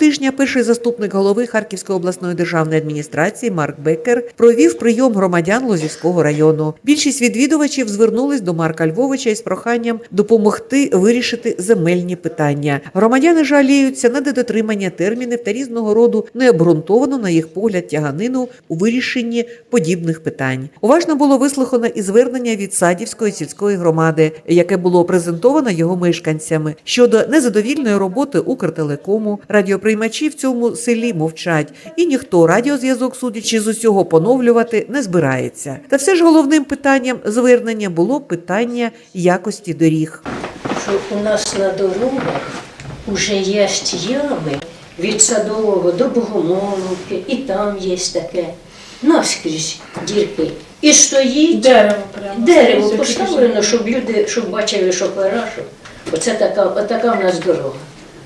тижня перший заступник голови Харківської обласної державної адміністрації Марк Беккер провів прийом громадян Лозівського району. Більшість відвідувачів звернулись до Марка Львовича із проханням допомогти вирішити земельні питання. Громадяни жаліються на недотримання термінів та різного роду необґрунтовано, на їх погляд, тяганину у вирішенні подібних питань. Уважно було вислухано і звернення від Садівської сільської громади, яке було презентовано його мешканцями щодо незадовільної роботи Укртелекому. Радіоприймачі в цьому селі мовчать, і ніхто радіозв'язок, судячи з усього, поновлювати не збирається. Та все ж головним питанням звернення було питання якості доріг. що у нас на дорогах вже є ями від Садового до Богомоловки, і там є таке. Наскрізь дірки. І стоїть Дерево прямо. дерево поставлено, щоб люди, щоб бачили що оце така, отака в нас дорога.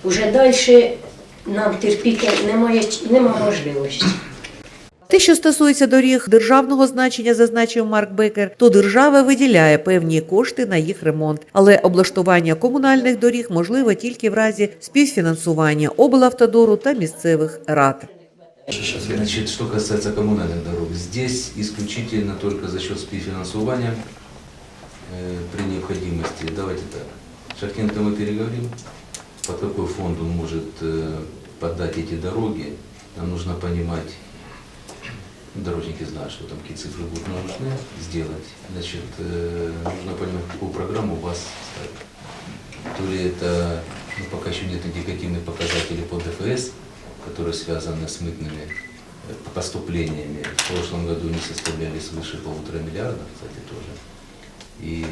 Уже далі нам терпіти немає, немає можливості. Те, що стосується доріг державного значення, зазначив Марк Бекер, то держава виділяє певні кошти на їх ремонт, але облаштування комунальних доріг можливе тільки в разі співфінансування облавтодору та місцевих рад. Значит, что касается коммунальных дорог, здесь исключительно только за счет спецфинансирования э, при необходимости. Давайте так. Шахтенко мы переговорим, Под какой фонд он может э, подать эти дороги. Нам нужно понимать, дорожники знают, что там какие цифры будут нужны сделать. Значит, э, нужно понимать, какую программу у вас ставить. То ли это, ну, пока еще нет индикативных показателей по ДФС, которые связаны с мытными э, поступлениями. В прошлом году они составляли свыше полутора миллиардов, кстати, тоже. И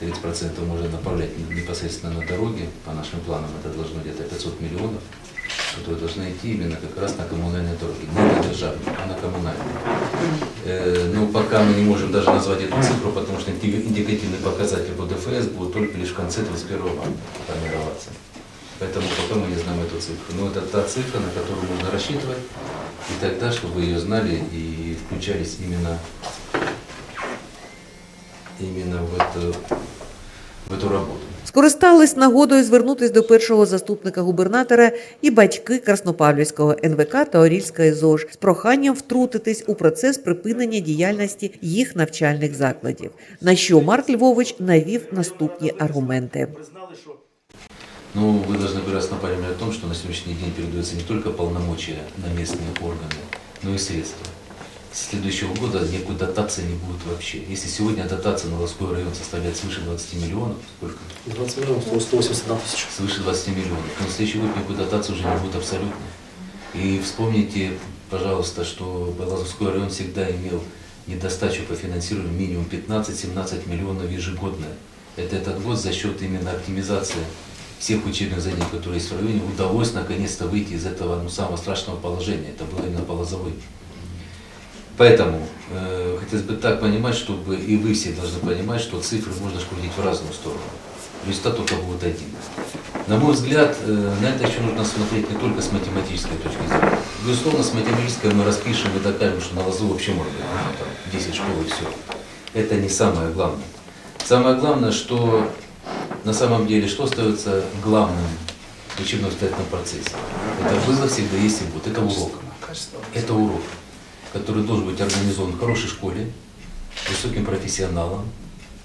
30% можно направлять непосредственно на дороги. По нашим планам это должно где-то 500 миллионов, которые должны идти именно как раз на коммунальные дороги. Не на державные, а на коммунальные. Э, Но пока мы не можем даже назвать эту цифру, потому что инди- индикативный показатель по ДФС будет только лишь в конце 31 года формироваться. Поэтому пока мы не знаем эту цифру. Но это та цифра, на которую можно рассчитывать, и тогда, чтобы ее знали и включались именно, именно в, эту, в эту работу. Скористались нагодою звернутись до першого заступника губернатора і батьки Краснопавлівського НВК та Орільської ЗОЖ з проханням втрутитись у процес припинення діяльності їх навчальних закладів. На що Марк Львович навів наступні аргументи. Ну, вы должны прекрасно понимать о том, что на сегодняшний день передаются не только полномочия на местные органы, но и средства. Следующего года никакой дотации не будет вообще. Если сегодня дотация на Волжской район составляет свыше 20 миллионов, сколько? 20 миллионов, 181 тысяч. свыше 20 миллионов. То на следующий год никакой дотации уже не будет абсолютно. И вспомните, пожалуйста, что Белозерской район всегда имел недостачу по финансированию минимум 15-17 миллионов ежегодно. Это этот год за счет именно оптимизации всех учебных занятий, которые есть в районе, удалось наконец-то выйти из этого ну, самого страшного положения. Это было именно по лозовой. Поэтому э, хотелось бы так понимать, чтобы и вы все должны понимать, что цифры можно шкурить в разную сторону. Результат только будет один. На мой взгляд, э, на это еще нужно смотреть не только с математической точки зрения. Безусловно, с математической мы распишем и докажем, что на лозу вообще можно там, 10 школ и все. Это не самое главное. Самое главное, что на самом деле, что остается главным в учебно-воспитательном процессе? Это было, всегда есть и будет. Это урок. Это урок, который должен быть организован в хорошей школе, высоким профессионалом,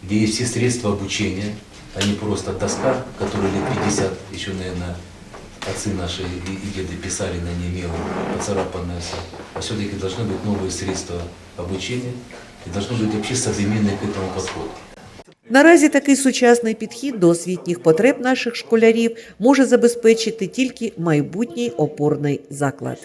где есть все средства обучения, а не просто доска, которую лет 50 еще, наверное, отцы наши и, и деды писали на ней мелом, поцарапанное все. А все-таки должны быть новые средства обучения и должно быть вообще современный к этому подход. Наразі такий сучасний підхід до освітніх потреб наших школярів може забезпечити тільки майбутній опорний заклад.